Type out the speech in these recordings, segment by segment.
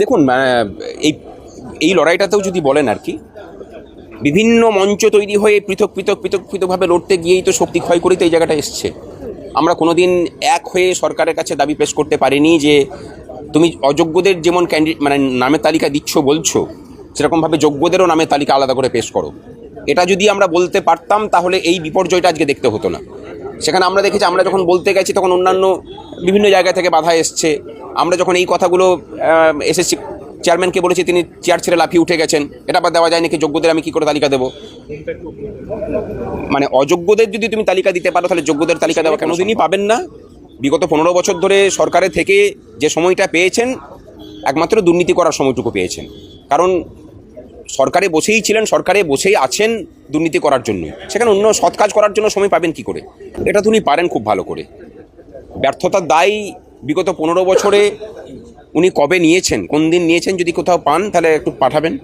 দেখুন এই এই লড়াইটাতেও যদি বলেন আর কি, বিভিন্ন মঞ্চ তৈরি হয়ে পৃথক পৃথক পৃথক, পৃথকভাবে লড়তে গিয়েই তো শক্তি ক্ষয় করেই তো এই জায়গাটা এসছে। আমরা কোনোদিন এক হয়ে সরকারের কাছে দাবি পেশ করতে পারিনি যে তুমি অযোগ্যদের যেমন ক্যান্ডিডেট মানে নামের তালিকা দিচ্ছ, বলছো, সেরকমভাবে যোগ্যদেরও নামের তালিকা আলাদা করে পেশ করো। এটা যদি আমরা বলতে পারতাম, তাহলে এই বিপর্যয়টা আজকে দেখতে হতো না। সেখানে আমরা দেখেছি, আমরা যখন বলতে গেছি, তখন অন্যান্য বিভিন্ন জায়গা থেকে বাধা এসছে। আমরা যখন এই কথাগুলো এসএসসি চেয়ারম্যানকে বলেছি, তিনি চেয়ার ছেড়ে লাফিয়ে উঠে গেছেন। এটা আবার দেওয়া যায় নাকি যোগ্যদের আমি কি করে তালিকা দেবো? মানে অযোগ্যদের যদি তুমি তালিকা দিতে পারো, তাহলে যোগ্যদের তালিকা দেওয়া কেন তিনি পাবেন না? বিগত পনেরো বছর ধরে সরকারের থেকে যে সময়টা পেয়েছেন, একমাত্র দুর্নীতি করার সময়টুকু পেয়েছেন। কারণ সরকারে বসেই ছিলেন, সরকারে বসেই আছেন দুর্নীতি করার জন্য। সেখানে অন্য সৎ কাজ করার জন্য সময় পাবেন কি করে? এটা তো উনি পারেন খুব ভালো করে। ব্যর্থতার দায় বিগত পনেরো বছরে উনি কবে নিয়েছেন? কোন দিন নিয়েছেন? যদি কোথাও পান, তাহলে একটু পাঠাবেন।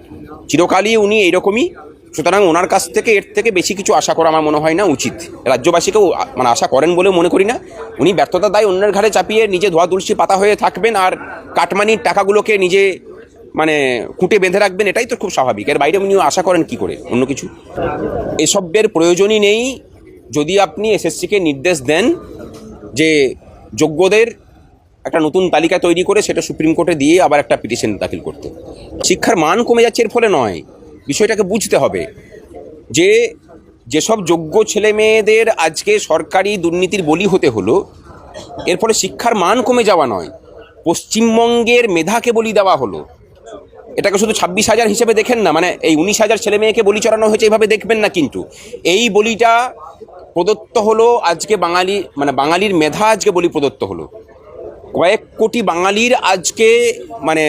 চিরকালই উনি এইরকমই। সুতরাং ওনার কাছ থেকে এর থেকে বেশি কিছু আশা করা আমার মনে হয় না উচিত। রাজ্যবাসীকেও মানে আশা করেন বলেও মনে করি না। উনি ব্যর্থতার দায় অন্যের ঘাড়ে চাপিয়ে নিজে ধোয়া তুলসী পাতা হয়ে থাকবেন আর কাটমানির টাকাগুলোকে নিজে মানে খুঁটে বেঁধে রাখবেন, এটাই তো খুব স্বাভাবিক। এর বাইরে উনি আশা করেন কি করে? অন্য কিছু? এসবের প্রয়োজনই নেই। যদি আপনি এসএসসিকে নির্দেশ দেন যে যোগ্যদের একটা নতুন তালিকা তৈরি করে সেটা সুপ্রিম কোর্টে দিয়ে আবার একটা পিটিশন দাখিল করতে। শিক্ষার মান কমে যাচ্ছে এর ফলে নয়। বিষয়টাকে বুঝতে হবে যে যেসব যোগ্য ছেলে মেয়েদের আজকে সরকারি দুর্নীতির বলি হতে হলো, এর ফলে শিক্ষার মান কমে যাওয়া নয়। পশ্চিমবঙ্গের মেধাকে বলি দেওয়া হলো। এটাকে শুধু ছাব্বিশ হাজার হিসেবে দেখেন না মানে এই উনিশ হাজার ছেলে মেয়েকে বলি চড়ানো হয়েছে এইভাবে দেখবেন না কিন্তু। এই বলিটা প্রদত্ত হলো আজকে বাঙালি মানে বাঙালির মেধা আজকে বলি প্রদত্ত হলো। কয়েক কোটি বাঙালির আজকে মানে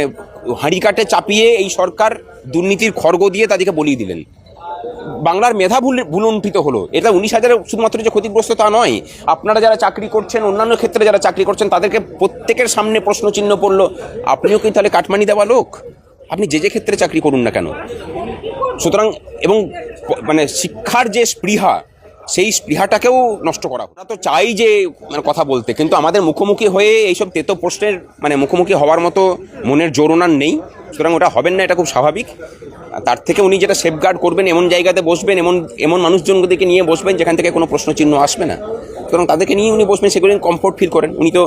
হাঁড়ি কাটে চাপিয়ে এই সরকার দুর্নীতির খর্গ দিয়ে তাদেরকে বলিয়ে দিলেন। বাংলার মেধা ভুল, ভুলুণ্ঠিত হলো। এটা উনিশ হাজারে শুধুমাত্র যে ক্ষতিগ্রস্ত তা নয়, আপনারা যারা চাকরি করছেন, অন্যান্য ক্ষেত্রে যারা চাকরি করছেন, তাদেরকে প্রত্যেকের সামনে প্রশ্ন চিহ্ন পড়ল, আপনিও কি তাহলে কাটমানি দেওয়া লোক? আপনি যে যে ক্ষেত্রে চাকরি করুন না কেন? সুতরাং, এবং মানে শিক্ষার যে স্পৃহা সেই স্পৃহাটাকেও নষ্ট করা আমরা তো চাই যে মানে কথা বলতে, কিন্তু আমাদের মুখোমুখি হয়ে এইসব তেতো প্রশ্নের মানে মুখোমুখি হওয়ার মতো মনের জোর ওনার নেই। সুতরাং ওটা হবেন না, এটা খুব স্বাভাবিক। তার থেকে উনি যেটা সেফগার্ড করবেন, এমন জায়গাতে বসবেন, এমন এমন মানুষজনকে নিয়ে বসবেন, যেখান থেকে কোনো প্রশ্ন চিহ্ন আসবে না। সুতরাং তাদেরকে নিয়ে উনি বসবেন, সেগুলো কমফোর্ট ফিল করেন। উনি তো,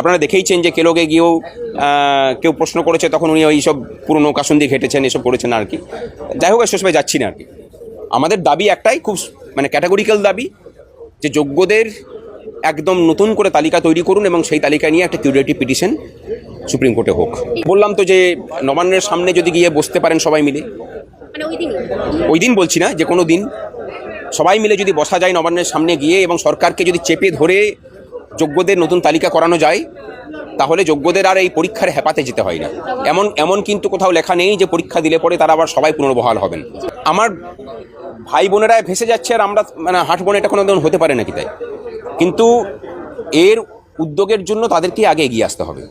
আপনারা দেখেইছেন যে কেলোগে গিয়েও কেউ প্রশ্ন করেছে, তখন উনি ওই সব পুরনো কাসুন দিয়ে ঘেটেছেন, এসব করেছেন আর কি। যাই হোক এসব যাচ্ছি না আর কি। আমাদের দাবি একটাই, খুব মানে ক্যাটাগরিক্যাল দাবি যে যোগ্যদের একদম নতুন করে তালিকা তৈরি করুন এবং সেই তালিকা নিয়ে একটা কিউরিটি পিটিশন সুপ্রিম কোর্টে হোক। বললাম তো যে নবান্নের সামনে যদি গিয়ে বসতে পারেন সবাই মিলে। মানে ওই দিন বলছি না যে কোনো দিন। সবাই মিলে যদি বসা যায় নবান্নের সামনে গিয়ে এবং সরকারকে যদি চেপে ধরে যোগ্যদের নতুন তালিকা করানো যায়, তাহলে যোগ্যদের আর এই পরীক্ষার হেপাতে যেতে হয় না। এমন এমন কিন্তু কোথাও লেখা নেই যে পরীক্ষা দিলে পরে তারা আবার সবাই পুনর্বহাল হবেন। আমার ভাই বোনেরা ভেসে যাচ্ছে আর আমরা মানে হাট বোন এটা কোনো দিন হতে পারে নাকি তাই? কিন্তু এর উদ্যোগের জন্য তাদেরকে আগে এগিয়ে আসতে হবে।